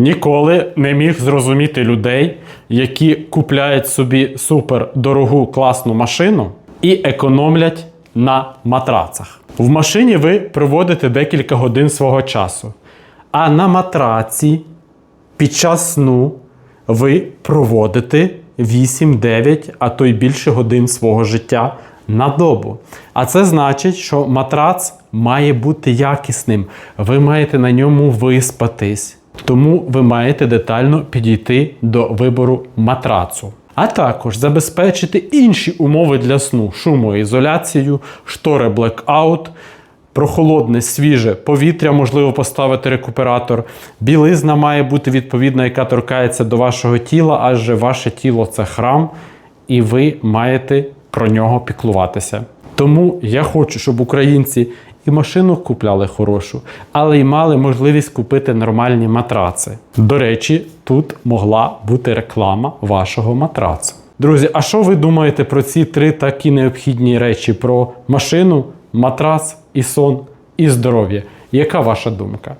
Ніколи не міг зрозуміти людей, які купляють собі супер дорогу класну машину і економлять на матрацах. В машині ви проводите декілька годин свого часу, а на матраці під час сну ви проводите 8-9, а то й більше годин свого життя на добу. А це значить, що матрац має бути якісним. Ви маєте на ньому виспатись. Тому ви маєте детально підійти до вибору матрацу. А також забезпечити інші умови для сну: шумоізоляцію, штори блекаут, прохолодне, свіже повітря, можливо поставити рекуператор. Білизна має бути відповідна, яка торкається до вашого тіла, адже ваше тіло це храм, і ви маєте про нього піклуватися. Тому я хочу, щоб українці і машину купляли хорошу, але й мали можливість купити нормальні матраци. До речі, тут могла бути реклама вашого матрацу. Друзі, а що ви думаєте про ці три такі необхідні речі: про машину, матрац і сон і здоров'я? Яка ваша думка?